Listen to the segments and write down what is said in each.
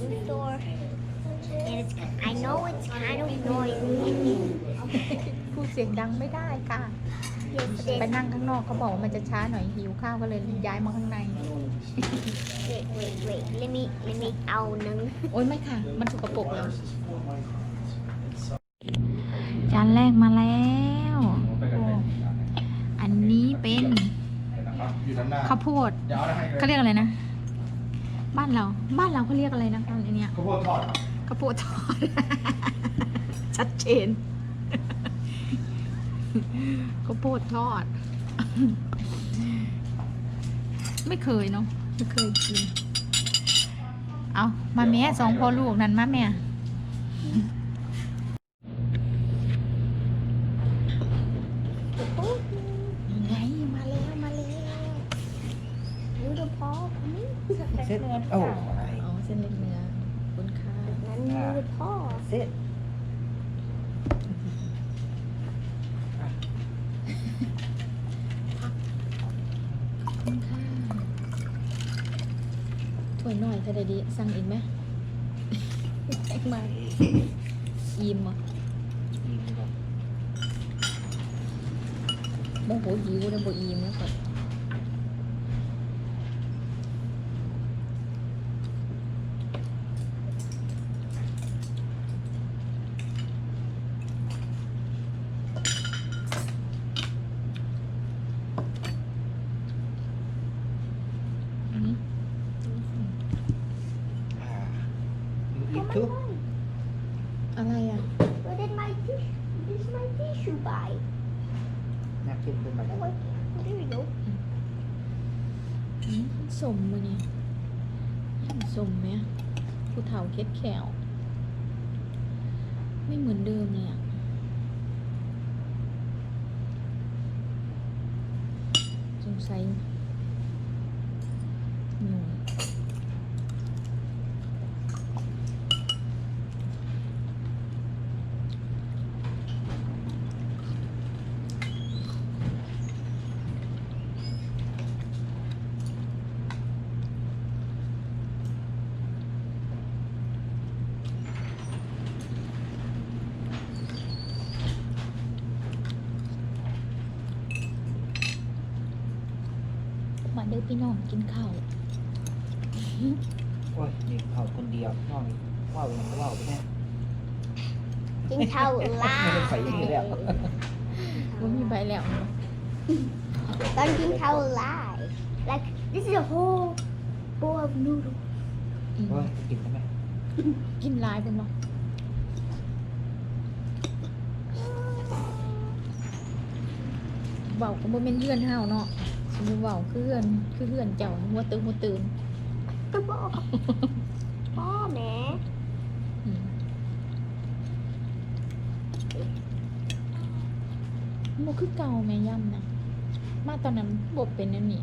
store and it's I know it's kind of noisy พูดเสียงดังไม่ได้ค่ะ yes ไป this นั่งข้างนอกเขาบอกว่ามันจะช้าหน่อยหิวข้าวก็เลยย้ายมาข้างใน wait wait wait let me let me เอาหนึ่งโอ๊ยไม่ค่ะ มันสกปรกแล้ว จานแรกมาแล้ว อันนี้เป็นอยู่ด้านหน้าข้าวโพดเดี๋ยวเอาให้เขาเรียกอะไรนะ บ้านเรา บ้านเราเขาเรียกอะไรนะคะอันเนี้ยข้าวโพดทอดครับข้าวโพดทอด ชัดเจนข้าวโพดทอด ไม่เคยเนาะไม่เคยกิน เอามาแม่สองพ่อลูกนั่นมาแม่ไงมาแล้วมาแล้ว noodle ball เซ็ตโอ้ อ๋อเส้นเล็กเนื้อขอบคุณค่ะ นั้น noodle ball เซ็ต ขอบคุณค่ะถ้วยห น่อยเท่าใดดีสั่งอีกไหมแอกมาอิ่มอะโมโหหิวเลยบ่อิ่มแล้วก่อนอันนี้ อีกทุก อะไรอะ Where did my tissue? This is my tissue by. น่ากินขึ้นมาแล้ว Oh, there we go. อืมสมมือนี่ยังสมไหมผู้เฒ่าเค็ดแขวไม่เหมือนเดิมเลยอะสงสัยหนูมา เด้อพี่น้องกินข้าวโอ้ยนี่เผาคนเดียวน้องนี่ว่าวยังว่าวไปแน่ Think how ไม่ได้ใส่ที่แล้วว่ามีใบแล้วเนอะ Don't think how alive. Like this is a whole bowl of noodles. อืมโอ้ยกินได้ไหมกินหลายเป็นบ่เบาก็บ่แม่นเฮือนเฮาเนาะส มมุติเว้าคือเฮือนคือเฮือนเจ้าหัวตึงหัวตื่น oh man. อืมบ่คือเก่าแม่ย่ำนะมาตอนนั้นบ่เป็นอันนี้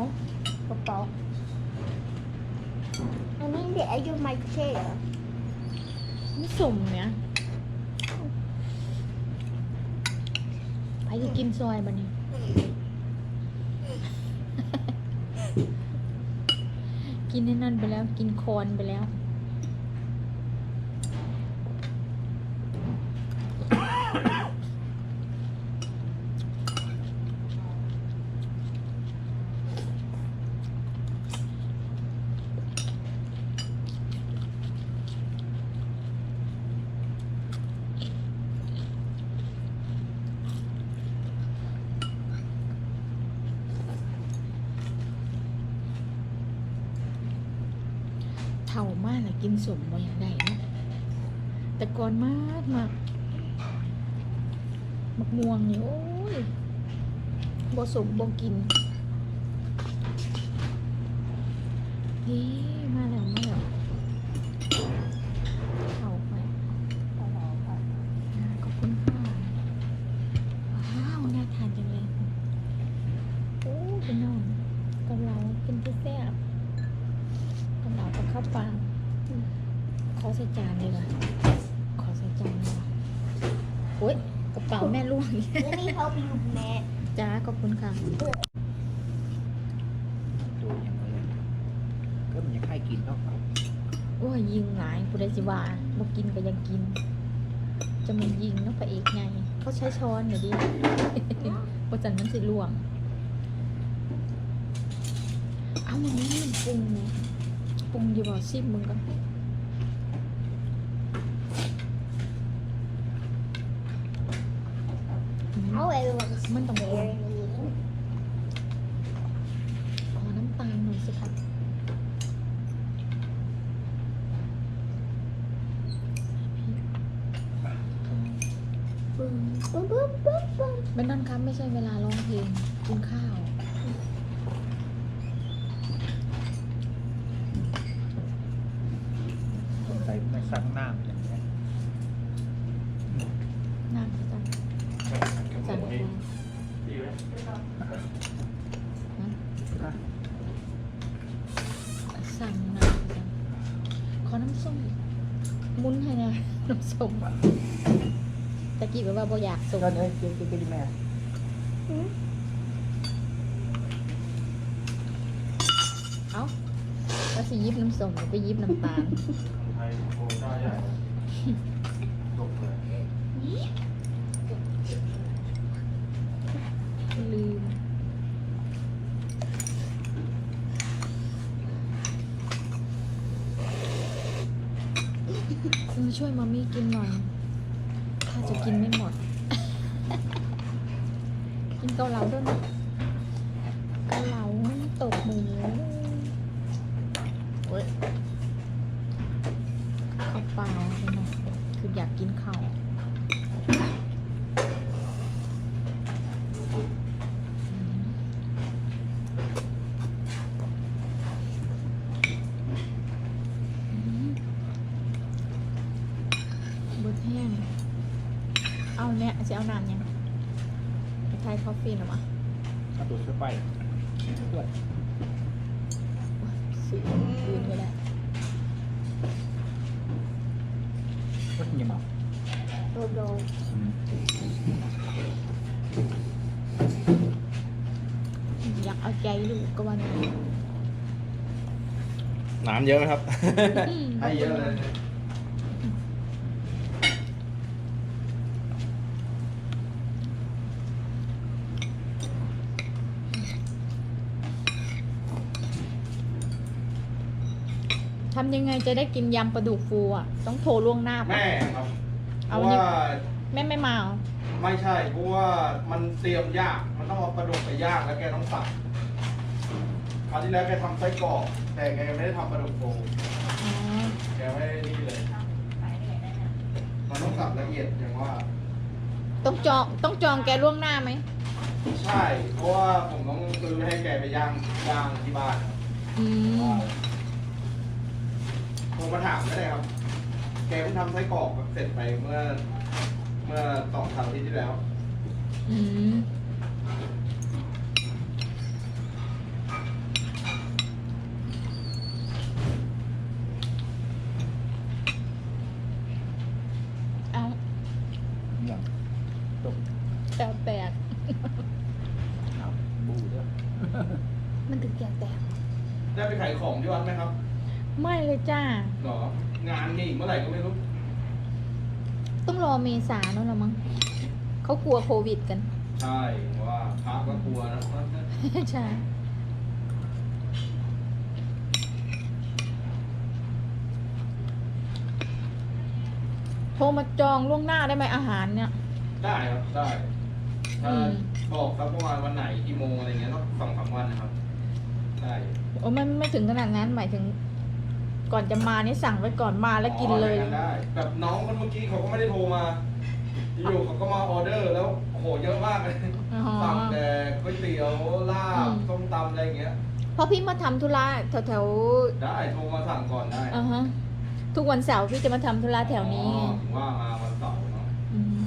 เอ้ากระเป๋า I mean the edge of my chair. ไม่สมเนี่ยไปจะกินซอยบันนี้กินในนั่นไปแล้ว กินคอนไปแล้ว เท่ามากเลยกินสมบ่อย่างใดนะแต่ก่อนมากมากมักม่วงนี่โอ้ยบ่สมบ่กินนี่มาแล้วมาแล้วาวเปล่าขอ ใส่จานเลยว่ะขอใส่จานเลยว่ะโอ๊ยกระเป๋าแม่ล่วงอีก Let me help you, man. จ้าขอบคุณค่ะดูอย่างไรก็มันยังใครกินเนาะโอ้ยยิงหลายผู้ใดสิว่าบ่กินก็ยังกิน จะมันยิงเนาะพระเอกไงเขาใช้ช้อนหน่อยดิบ่จันมันสิล่วง เอามันนี่ปรุงไงปรุงดีบ่ชิมมึงก่อนอืม How everyone's มันต้องปรุง staring at me. ขอน้ำตาลหน่อยสิครับ Boom, boom, boom, boom, boom. เบนนอนครับไม่ใช่เวลาร้องเพลงกินข้าว สงสัยไม่ซักน้ำอย่างเงี้ย น้ำจันจันทร์ สั่งน้ำจันขอน้ำส้มมุ้นให้นะน้ำส้มตะกี้แบบว่าบ่อยากส่งก็เอ้ยเจ๊เจ๊เจ๊แม่เอ้าแล้วสิยิบน้ำส้มหรือไปยิบน้ำตาล ไทยโคต้าใหญ่จบเลย ลืม เออช่วยมามี่กินหน่อย ถ้าจะกินไม่หมด กินเกาเหลาด้วยนะเกาเหลาตบหมูเว้ยข้าวเปล่าใช่ไหมคืออยากกินข้าวอืมอืมเบดแห้ง เอาเนี่ยจะเอานานยังไทยคอฟฟี่หรอวะเอาตัวเสื้อไปด้วยซื้อคืนก็ได้ก็ยังเมา Go, go. อยากเอาใจลูกก็วันนี้น้ำเยอะไหมครับ ให้เยอะเลย ทำยังไงจะได้กินยำปลาดุกฟูอะ ต้องโทรล่วงหน้าปะแม่ครับเพเอาราะนี่ ว่าแม่ไม่มาเหรอไม่ใช่เพราะว่ามันเตรียมยาก มันต้องเอาปลาดุกไปย่างแล้วแกต้องสับคราวที่แล้วแกทำไส้กรอกแต่แกไม่ได้ทำปลาดุกโฟอ๋อแกไม่ได้นี่เลย มันต้องสับละเอียดอย่างว่า ต้องจองต้องจองแกล่วงหน้าไหมใช่ เพราะว่าผมต้องซื้อให้แกไปย่างย่างที่บ้านครับอืมโท รมาถามได้ครับ แกเพิ่งทำไส้กรอกเสร็จไปเมื่อ เมื่อสองสามอาทิตย์ที่แล้ว อืมเอา อย่างตก แตกแตก เอาบูด้วย มันถึงแก่แตก ได้ไปขายของที่วัดไหมครับ ไม่เลยจ้า หรอ งานมีอีกเมื่อไหร่ก็ไม่รู้ ต้องรอ เมษาเนอะละมั้งเขากลัวโควิดกัน ใช่ว่าพระก็กลัวนะใช่โทรมาจองล่วงหน้าได้ไหมอาหารเนี่ย ได้ครับได้ถ้าอืมบอกสักประมาณวันไหนกี่โมงอะไรเงี้ยต้องสองสามวันนะครับ ได้โอ้ไม่ไม่ถึงขนาดนั้นหมายถึง ก่อนจะมานี่สั่งไว้ก่อนมาแล้วกินเลย อ๋ออางได้แบบน้องคนเมื่อกี้เขาก็ไม่ได้โทรมา อยู่เขาก็มาออเดอร์แล้วโอ้โหเยอะมากเลยอ๋อ สั่งแต่ก๋วยเตี๋ยวลาอืบมส้มตำอะไรเงี้ย เพราะพี่มาทำธุระแถวแถวได้โทรมาสั่งก่อนได้ๆอ่าฮะทุกวันเสาร์พี่จะมาทำธุระแถวนี้ไงอ๋อผมว่ามาวันเสาร์เนาะอืม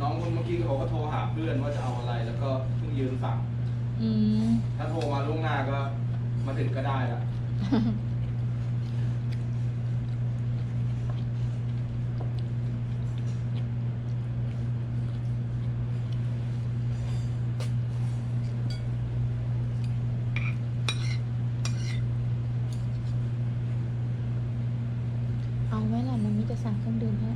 น้องคนเมื่อกี้เขาก็โทรหาเพื่อนว่าจะเอาอะไรแล้วก็เพิ่งยืนสั่ง อืมถ้าโทรมาล่วงหน้าก็มาถึงก็ได้ละ เอาไว้ล่ะมันมีจะสั่งเครื่องดื่มให้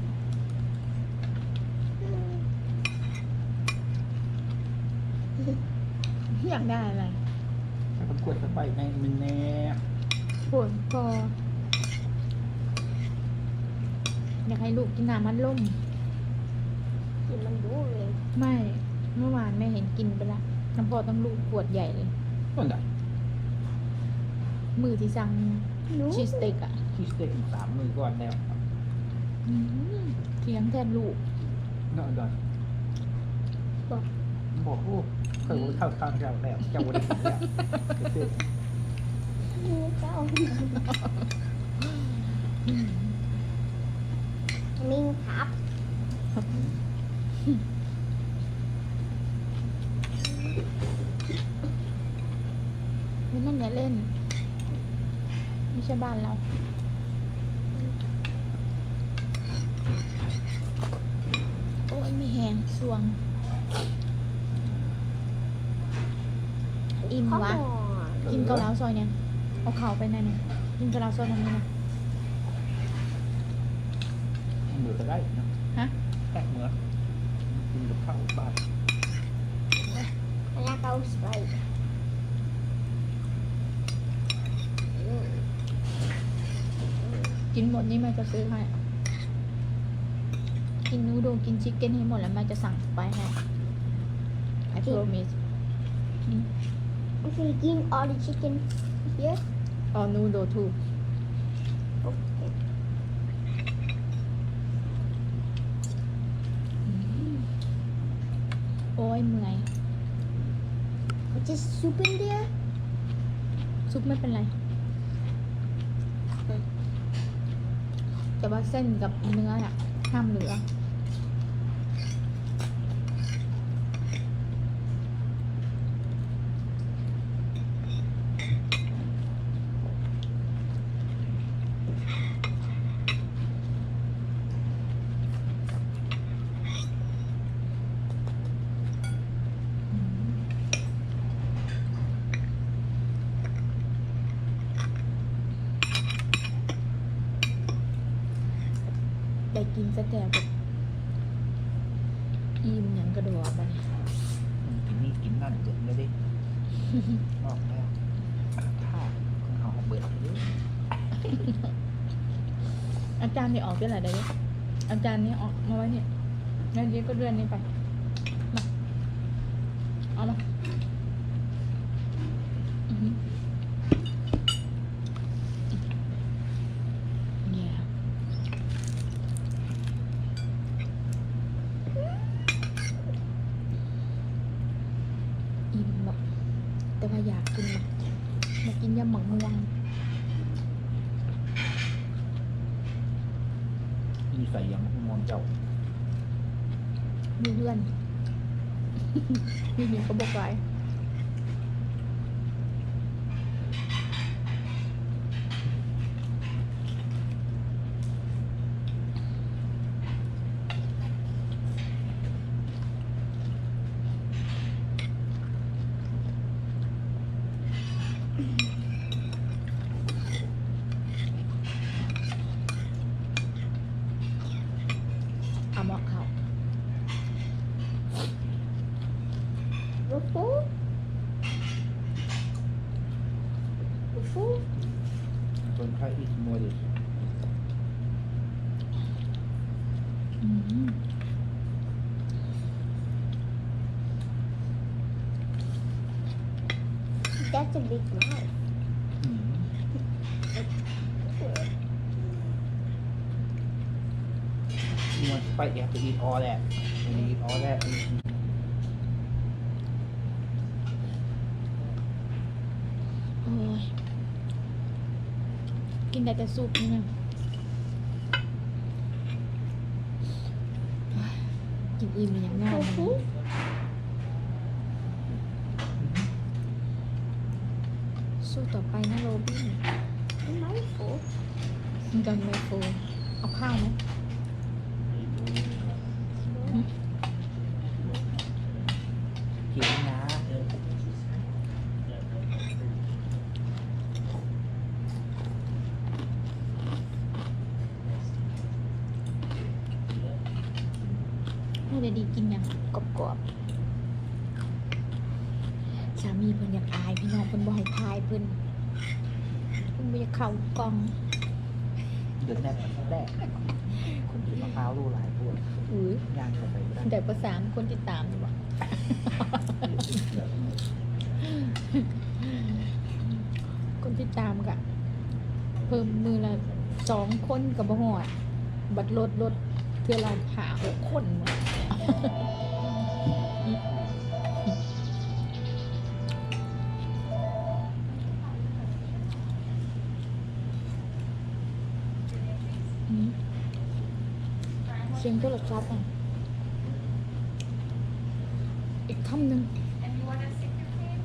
อยากได้อะไร ถ้าคนกวดเข้าไปในมันแน่ ปวดคออยากให้ลูกกินน้ำมันล่มกินมันดูเลย ไม่เมื่อวานแม่เห็นกินไปละน้ำพอต้องลูกขวดใหญ่เลยต้นใดมือที่สั่งรู้ ชีสเต็กอะที่สเต็กอีกสามมือก่อนแล้วอืมเทียงแทนลูกนอนดอนบอก บอกลูกเคยว่าเข้าข้างเจ้าแล้วเจ้าวันนี้แล้วเสร็จนี่เจ้า มิงครับไม่นั่นอย่าเล่น ไม่ใช่บ้านเรา โอ้ยมีแหงสวง อิ่มวะกินเกาเหลาซอยเนี่ย เอาเข่าไปนั่นเนี่ยกินเกาเหลาซอยตรงนี้นะมือก็ได้นะฮะแค่เหมือนกินกับข้าวบ้านแล้วก็สไปซ์อืมกินหมดนี่แม่จะซื้อให้ กินนูโดกินชิคเก้นให้หมดแล้วแม่จะสั่งไปให้ I promise Okay, eating all the chicken here. Or noodle too Okay. โอ้ยเมื่อย Just soup in there. ซุปไม่เป็นไร แต่ว่าเส้นกับเนื้อน่ะห้ามเหลือ ได้ กินสแตกแบบอิ่มอย่างกระโดดไปเนี่ยกินนี่กินนั่นเด็ดไม่ได้ออกแล้วท่าของเขาเบิดเลย อาจารย์นี่ออกได้หลายได้อาจารย์นี่ออกมาไว้เนี่ยงั้นเดี๋ยวก็เลื่อนนี่ไป มา เอามาอือหือเนี่ยอิ่มหมด แต่ว่าอยากกินนะอยากกินยำหมักม่วงมีใส่ยังมองเจ้ามีเพื่อน มีหนึ่งเขาบอกไว้ เอาหมอกเขา Before. Before. คนไข้อีกโมเดลอืม That's a big mouth. นี่มันไปแอบไปอีทออแหละอีทออแหละโอ้ยกินได้แต่ซุปนี่นะโอ้ยกินอิ่มอย่างง่ายเลย Tofu. สู้ต่อไปนะโรบินกินกันไมโครเอาข้าวไหม กินนะ ให้ได้ดีกินอย่างกรอบๆสามีเพิ่นอยากอายพี่น้องเพิ่นบ่ให้ทายเพิ่นเพิ่นบ่อยากเข้ากล้องเดือนแรกแรกคนกินมะพร้าวรู้หลายพวกอุ้ยย่างเข้าไปไม่ได้แต่ภาษามคนติดตามอยู่บ่คนติดตามกะเพิ่มมือละสองคนกับบ่หอด บัดรถรถเทือละหาหกคนหมดอืม เสียงโทรศัพท์อะอีกคำหนึ่ง And you want a secret name?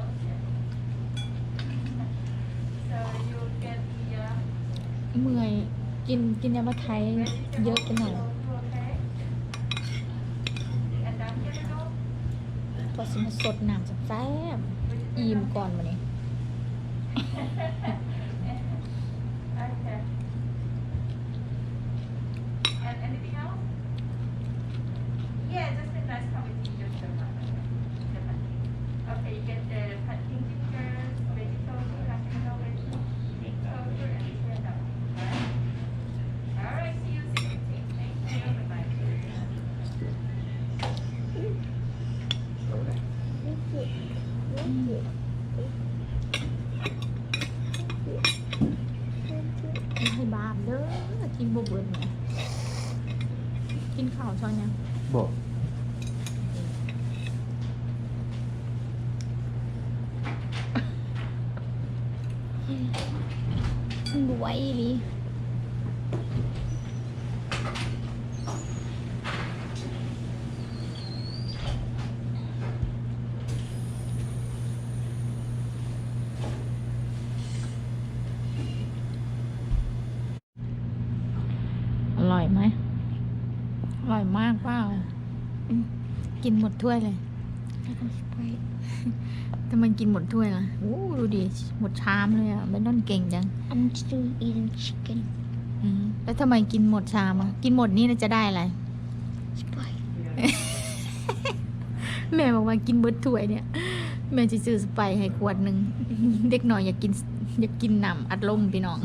Okay. So you get the uh, เมื่อยกินกินยามาไทยเยอะไปหน่อย okay? And then get it all? พอ สดน้ำแซ่บอิ่มก่อนมานี่ Okay. And anything else? Yeah, just a nice combination just the one. The pumpkin. Okay, you get the pumpkin ginger, veggie tofu, rational veggie tofu, and stand up. Alright? Alright, see you soon. Thank you. Bye-bye. ไม่ให้บาปเด้อกินบ่เบิดไง กินข้าวช้อนยังบอกมันบวยอีหลีอร่อยไหม อร่อยมากเปล่าอืมกินหมด ถ้วยเลย ทำไมกินหมดถ้วยล่ะโอ้ดูดิ หมดชามเลยอะเบนนอนเก่งจัง I'm still eating chicken อืมแล้วทำไมกินหมดชามอะ กินหมดนี่แล้วจะได้อะไร Sprite แม่บอกว่ากินเบิร์ดถ้วยเนี่ย แม่จะซื้อสไปร์ให้ขวดหนึ่ง เด็กหน่อยอยากกินอยากกินน้ำอัดลมพี่น้อง